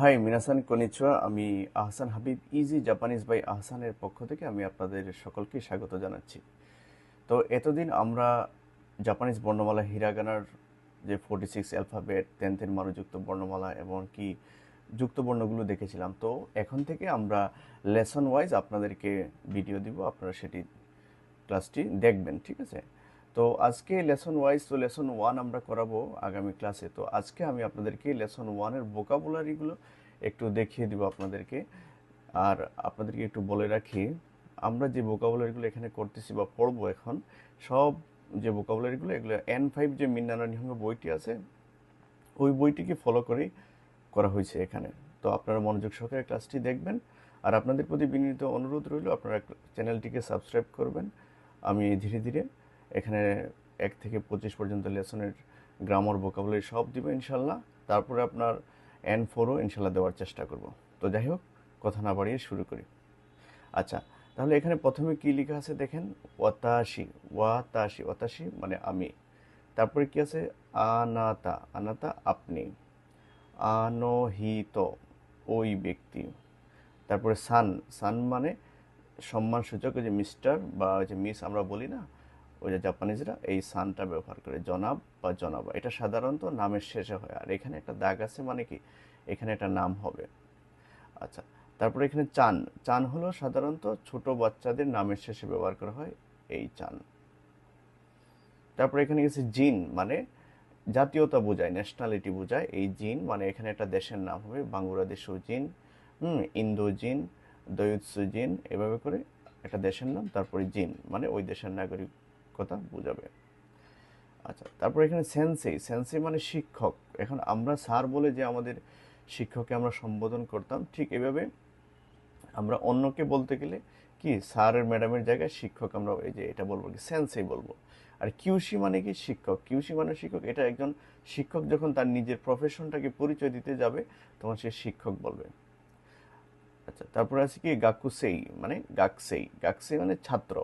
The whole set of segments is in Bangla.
হাই মিনাসান কনিচুয়া আমি Ahsan Habib easy Japanese by আহসানের পক্ষ থেকে আমি আপনাদের সকলকে স্বাগত জানাচ্ছি। তো এতদিন আমরা জাপানিজ বর্ণমালা হিরাগানার যে ফোর্টি সিক্স অ্যালফাবেট টেন্থের মানযুক্ত বর্ণমালা এবং কি যুক্ত বর্ণগুলো দেখেছিলাম, তো এখন থেকে আমরা লেসন ওয়াইজ আপনাদেরকে ভিডিও দিব। আপনারা সেটি ক্লাসটি দেখবেন, ঠিক আছে? তো আজকে লেসন ওয়াইজ তো লেসন ওয়ান আমরা করাবো আগামী ক্লাসে তো আজকে আমি আপনাদেরকে লেসন ওয়ানের ভোকাবুলারিগুলো একটু দেখিয়ে দিব আপনাদেরকে। আর আপনাদেরকে একটু বলে রাখি, আমরা যে ভোকাবুলারিগুলো এখানে করতেছি বা পড়ব এখন, সব যে ভোকাবুলারিগুলো এগুলো এন ফাইভ যে মিন্নানা নিহঙ্গ বইটি আছে, ওই বইটিকে ফলো করেই করা হয়েছে এখানে। তো আপনারা মনোযোগ সহকারে ক্লাসটি দেখবেন। আর আপনাদের প্রতি বিনীত অনুরোধ রইল, আপনারা চ্যানেলটিকে সাবস্ক্রাইব করবেন। আমি ধীরে ধীরে এখানে এক থেকে পঁচিশ পর্যন্ত লেসনের গ্রামার ভোকাবুলারি সব দিব ইনশাল্লাহ। তারপরে আপনার এন ফোরও ইনশাল্লাহ দেওয়ার চেষ্টা করব। তো যাই হোক, কথা না বাড়িয়ে শুরু করি। আচ্ছা তাহলে এখানে প্রথমে কি লেখা আছে দেখেন? ওয়াতাশি ওয়াতাশি ওয়াতাশি মানে আমি। তারপরে কি আছে? আনাতা আনাতা আপনি। আনহিত, ওই ব্যক্তি। তারপরে সান সান মানে সম্মানসূচক যে মিস্টার বা যে মিস আমরা বলি না? ওই যে জাপানিজরা এই সানটা ব্যবহার করে, জনাব বা জনাবা। এটা সাধারণত নামের শেষে হয়। আর এখানে একটা দাগ আছে মানে কি? এখানে একটা নাম হবে। আচ্ছা তারপরে এখানে চান। চান হলো সাধারণত ছোট বাচ্চাদের নামের শেষে ব্যবহার করা হয় এই চান। তারপরে এখানে গেছে জিন মানে জাতীয়তা বোঝায় ন্যাশনালিটি বোঝায়। এই জিন মানে এখানে একটা দেশের নাম হবে, বাংলাদেশও জিন, হুম, ইন্দো জিন দয়ুৎসু জিন, এভাবে করে একটা দেশের নাম, তারপরে জিন মানে ওই দেশের নাগরিকতা বোঝাবে। আচ্ছা তারপর এখানে সেন্সেই সেন্সেই মানে শিক্ষক। এখন আমরা স্যার বলে যে আমাদের শিক্ষককে আমরা সম্বোধন করতাম, ঠিক এভাবে আমরা অন্যকে বলতে গেলে কি, স্যারের ম্যাডামের জায়গায় শিক্ষক আমরা এই যে এটা বলব কি সেন্সেই বলব। আর কিউসি মানে কি, শিক্ষক। কিউসি মানে শিক্ষক, এটা একজন শিক্ষক যখন তার নিজের প্রফেশনটাকে পরিচয় দিতে যাবে, তখন সে শিক্ষক বলবে। আচ্ছা তারপরে আছে কি, গাকুসেই মানে গাকসেই। গাকসেই মানে ছাত্র।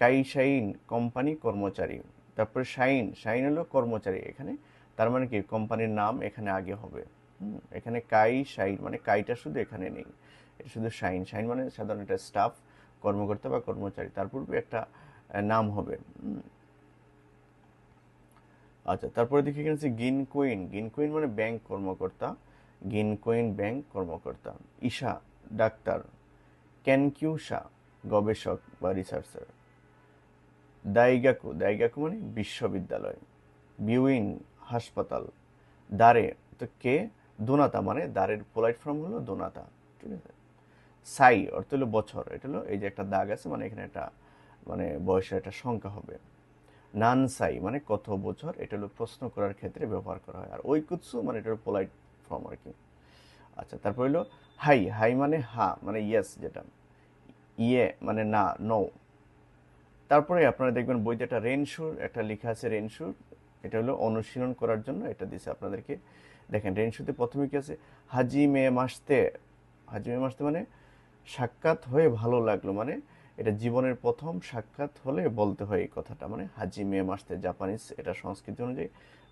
কাইশাইন কোম্পানি কর্মচারী। তারপরে শাইন শাইন হলো কর্মচারী। এখানে তার মানে কি? কোম্পানির নাম এখানে আগে হবে। এখানে কাই শাইন মানে কাইটা শুধু এখানে নেই। শুধু শাইন শাইন মানে সাধারণ একটা স্টাফ কর্মকর্তা বা কর্মচারী। তার পূর্বে একটা নাম হবে। আচ্ছা তারপরে দেখি এখানে গিন কুইন গিন কুইন মানে ব্যাংক কর্মকর্তা। গিন কুইন ব্যাংক কর্মকর্তা। ঈশা, ডাক্তার। ক্যানকিউসা গবেষক বা রিসার্চার দাইগাকু দাইগাকু মানে বিশ্ববিদ্যালয়, বিউইন হাসপাতাল দারে তো কে? দোনাতা মানে দারের পোলাইট ফর্ম হলো দোনাতা, ঠিক আছে? সাই অর্থ হলো বছর, এটা হলো এই যে একটা দাগ আছে মানে এখানে একটা মানে বয়সের একটা সংখ্যা হবে। নান সাই মানে কত বছর, এটা হলো প্রশ্ন করার ক্ষেত্রে ব্যবহার করা হয়। আর ওই কুৎসু মানে এটা হলো পোলাইট ফর্ম আর কি। আচ্ছা তারপর হলো হাই হাই মানে হা মানে ইয়েস যেটা ইয়ে মানে না, নো তারপরে আপনারা দেখবেন বইতে একটা রেনশুর একটা লেখা আছে রেনশুর এটা হলো অনুশীলন করার জন্য, এটা দিছে আপনাদেরকে। দেখেন রেনশুতে প্রথমে কি আছে? হাজি মে মাসতে, হাজি মে মাসতে মানে সাক্ষাৎ হয়ে ভালো লাগল মানে এটা জীবনের প্রথম সাক্ষাৎ হলে বলতে হয় এই কথাটা মানে হাজি মে মাসতে জাপানিজ এটা সংস্কৃতি অনুযায়ী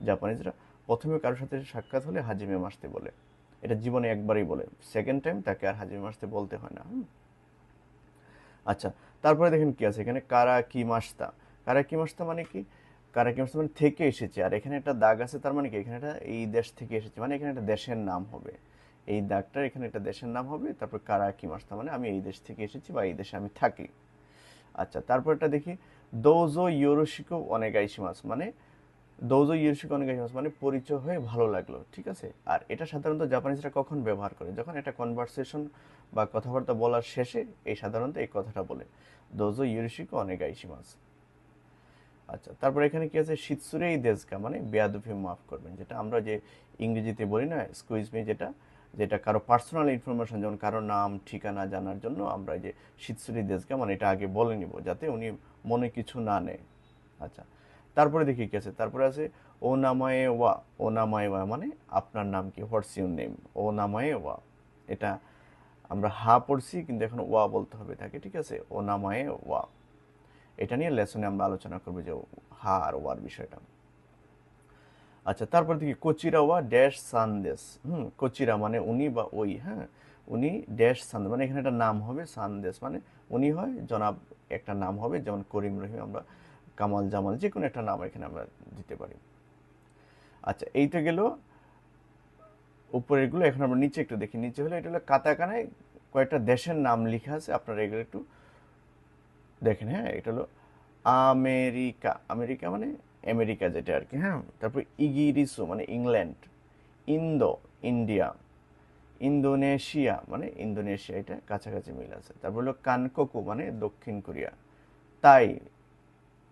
জাপানিজরা প্রথমে কারোর সাথে সাক্ষাৎ হলে হাজি মে মাসতে বলে। এটা জীবনে একবারই বলে। সেকেন্ড টাইম তাকে আর হাজি মে মাসতে বলতে হয় না আচ্ছা তারপরে দেখেন কি আছে, এখানে কারা কি মাস্তা কারা কি মাস্তা মানে কি? কারা কি মাস্তা মানে থেকে এসেছে। আর এখানে একটা দাগ আছে, তার মানে কি? এখানে একটা, এই দেশ থেকে এসেছে। মানে এখানে একটা দেশের নাম হবে। এই দাগটার এখানে একটা দেশের নাম হবে, তারপর কারা কি মাস্তা মানে আমি এই দেশ থেকে এসেছি বা এই দেশে আমি থাকি। আচ্ছা তারপর এটা দেখি। দৌজো ইয়োরোশিকো আইসিমাস মানে দৌজো ইয়োরোশিকো অনেগাইশিমাস মানে পরিচয় হয়ে ভালো লাগল, ঠিক আছে? আর এটা সাধারণত জাপানিজরা কখন ব্যবহার করে? যখন একটা কনভারসেশন বা কথাবার্তা বলার শেষে এই সাধারণত এই কথাটা বলে। দোজো ইয়োরোশিকো অনেগাইশিমাস আচ্ছা তারপর এখানে কি আছে? শীতসুরেই দেজকা মানে বেয়াদুফি মাফ করবেন, যেটা আমরা যে ইংরেজিতে বলি না স্কুইজ মি যেটা যেটা কারও পার্সোনাল ইনফরমেশন যেমন কারও নাম, ঠিকানা জানার জন্য আমরা যে শীতসুরি দেজকা মানে এটা আগে বলে নিব, যাতে উনি মনে কিছু না নেয়। আচ্ছা তারপরে দেখি কি আছে? তারপরে আছে ও নামায়ে ওয়া। ও নামায়ে ওয়া মানে আপনার নাম কি? হোয়াটস ইউর নেম ও নামায়ে ওয়া। এটা আমরা হা পড়ছি কিন্তু এখন ওয়া বলতে হবে তাকে, ঠিক আছে? ও নামায়ে ওয়া। এটা নিয়ে লেসনে আমরা আলোচনা করব যে হা আর ওয়ার বিষয়টা। আচ্ছা তারপর দেখি কোচিরাওয়া ড্যাশ সানদেশ হুম, কোচিরা মানে উনি বা ওই হ্যাঁ? উনি ড্যাশ সানদেশ মানে এখানে একটা নাম হবে সানদেশ মানে উনি হয় জনাব, একটা নাম হবে যেমন করিম রহিম আমরা কামাল জামাল যে কোনো একটা নাম এখানে আমরা দিতে পারি। আচ্ছা এইটা গেল উপরেরগুলো, এখন আমরা নিচে একটু দেখি। নিচে হলে, এটা হলো কাতাকানায় কয়েকটা দেশের নাম লেখা আছে, আপনারা এগুলো একটু দেখেন হ্যাঁ? এটা হলো আমেরিকা। আমেরিকা মানে আমেরিকা যেটা আর কি হ্যাঁ? তারপর ইগিরিসু মানে ইংল্যান্ড। Indo, India. ইন্দোনেশিয়া মানে ইন্দোনেশিয়া, এটা কাছাকাছি মিল আছে। তারপর হলো কানকোকু মানে দক্ষিণ কোরিয়া। তাই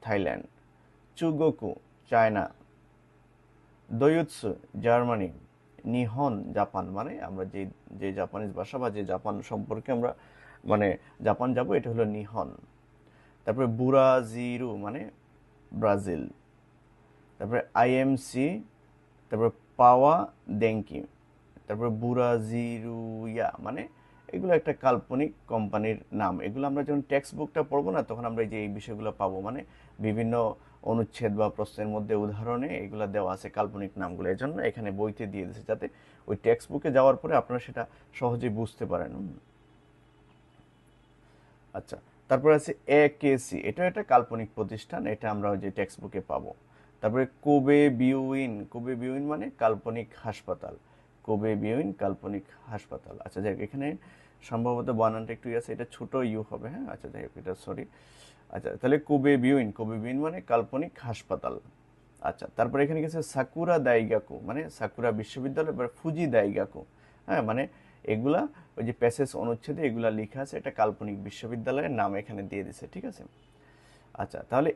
থাইল্যান্ড, চুগোকু, চায়না, দয়ুৎসু, জার্মানি, নিহন, জাপান মানে আমরা যে যে জাপানিজ ভাষা বা যে জাপান সম্পর্কে আমরা মানে জাপান যাব, এটা হলো নিহন। তারপরে বুরাজিরু মানে ব্রাজিল। তারপরে আইএমসি, তারপরে পাওয়া দেঙ্কি তারপরে বুরাজিরুয়া মানে এগুলো একটা কাল্পনিক কোম্পানির নাম। এগুলো আমরা যখন টেক্সট বুকটা পড়ব না, তখন আমরা যে এই বিষয়গুলো পাবো। মানে বিভিন্ন অনুচ্ছেদ বা প্রশ্নের মধ্যে উদাহরণে এগুলো দেওয়া আছে, কাল্পনিক নামগুলো। এই জন্য এখানে বইতে দিয়ে দিয়েছে, যাতে ওই টেক্সট বুকে যাওয়ার পরে আপনারা সেটা সহজেই বুঝতে পারেন। আচ্ছা তারপরে আছে এ কে সি এটা একটা কাল্পনিক প্রতিষ্ঠান, এটা আমরা ওই যে টেক্সট বুকে পাবো। তারপরে কোবে বিউইন কোবে বিউইন মানে কাল্পনিক হাসপাতাল। কোবে বিউইন কাল্পনিক হাসপাতাল। আচ্ছা যাই এখানে সম্ভবত বানানটা একটু আছে, এটা ছোট ইউ হবে হ্যাঁ? আচ্ছা যাই হোক, এটা সরি আচ্ছা তাহলে কোবে বিউইন কোবে বিউইন মানে কাল্পনিক হাসপাতাল। আচ্ছা তারপরে এখানে গেছে সাকুরা দাইগাকু মানে সাকুরা বিশ্ববিদ্যালয়, বা ফুজি দাইগাকু হ্যাঁ? মানে এগুলা, ওই যে প্যাসেজ অনুচ্ছেদে এগুলা লেখা আছে, এটা কাল্পনিক বিশ্ববিদ্যালয়ের নাম এখানে দিয়ে দিছে, ঠিক আছে? আচ্ছা তাহলে